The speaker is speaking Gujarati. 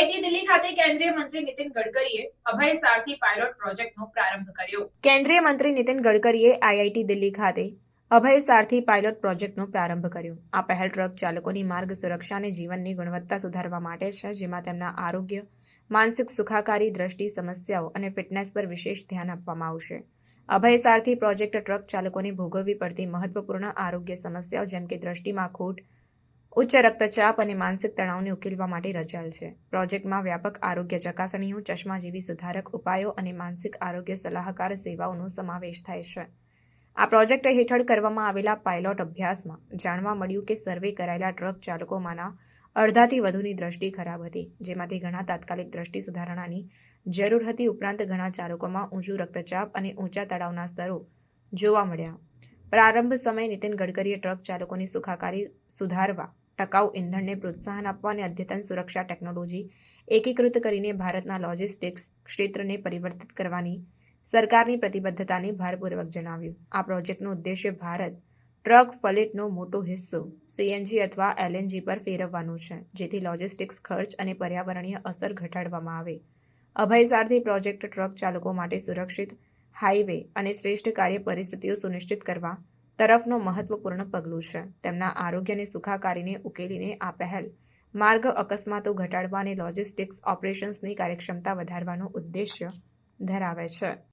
ખાતે કેન્દ્રીય મંત્રી નીતિન ગડકરીએ અભય સારથી પાયલોટ પ્રોજેક્ટનો પ્રારંભ કર્યો. કેન્દ્રીય મંત્રી નીતિન ગડકરીએ આઈઆઈટી દિલ્હી ખાતે અભય સારથી પાયલોટ પ્રોજેક્ટનો પ્રારંભ કર્યો. આ પહેલ ટ્રક ચાલકોની માર્ગ સુરક્ષા અને જીવનની ગુણવત્તા સુધારવા માટે છે, જેમાં તેમના આરોગ્ય, માનસિક સુખાકારી, દ્રષ્ટિ, સમસ્યાઓ અને ફિટનેસ પર વિશેષ ધ્યાન આપવામાં આવશે. અભય સારથી પ્રોજેક્ટ ટ્રક ચાલકોને ભોગવવી પડતી મહત્વપૂર્ણ આરોગ્ય સમસ્યાઓ જેમ કે દ્રષ્ટિમાં ખોટ ઉચ્ચ રક્તચાપ અને માનસિક તણાવને ઉકેલવા માટે રચાયેલ છે. પ્રોજેક્ટમાં વ્યાપક આરોગ્ય ચકાસણીઓ, ચશ્મા જેવી સુધારક ઉપાયો અને માનસિક આરોગ્ય સલાહકાર સેવાઓનો સમાવેશ થાય છે. આ પ્રોજેક્ટ હેઠળ કરવામાં આવેલા પાયલોટ અભ્યાસમાં જાણવા મળ્યું કે સર્વે કરાયેલા ટ્રક ચાલકોમાંના અડધાથી વધુની દ્રષ્ટિ ખરાબ હતી, જેમાંથી ઘણા તાત્કાલિક દ્રષ્ટિ સુધારણાની જરૂર હતી ઉપરાંત ઘણા ચાલકોમાં ઊંચું રક્તચાપ અને ઊંચા તળાવના સ્તરો જોવા મળ્યા. પ્રારંભ સમયે નીતિન ગડકરીએ ટ્રક ચાલકોની સુખાકારી સુધારવા ટકાઉ ઇંધણને પ્રોત્સાહન આપવા અને અદ્યતન સુરક્ષા ટેકનોલોજી એકીકૃત કરીને ભારતના લોજિસ્ટિક્સ ક્ષેત્રને પરિવર્તિત કરવાની સરકારની પ્રતિબદ્ધતાને ભારપૂર્વક જણાવ્યું. આ પ્રોજેક્ટનો ઉદ્દેશ્ય ભારત ટ્રક ફલેટનો મોટો હિસ્સો સીએનજી અથવા એલએનજી પર ફેરવવાનો છે, જેથી લોજિસ્ટિક્સ ખર્ચ અને પર્યાવરણીય અસર ઘટાડવામાં આવે. અભય સારથી પ્રોજેક્ટ ટ્રક ચાલકો માટે સુરક્ષિત હાઈવે અને શ્રેષ્ઠ કાર્ય પરિસ્થિતિઓ સુનિશ્ચિત કરવા તરફનો મહત્વપૂર્ણ પગલું છે. તેમના આરોગ્યની સુખાકારીને ઉકેલીને આ પહેલ માર્ગ અકસ્માતો ઘટાડવા અને લોજિસ્ટિક્સ ઓપરેશન્સની કાર્યક્ષમતા વધારવાનો ઉદ્દેશ્ય ધરાવે છે.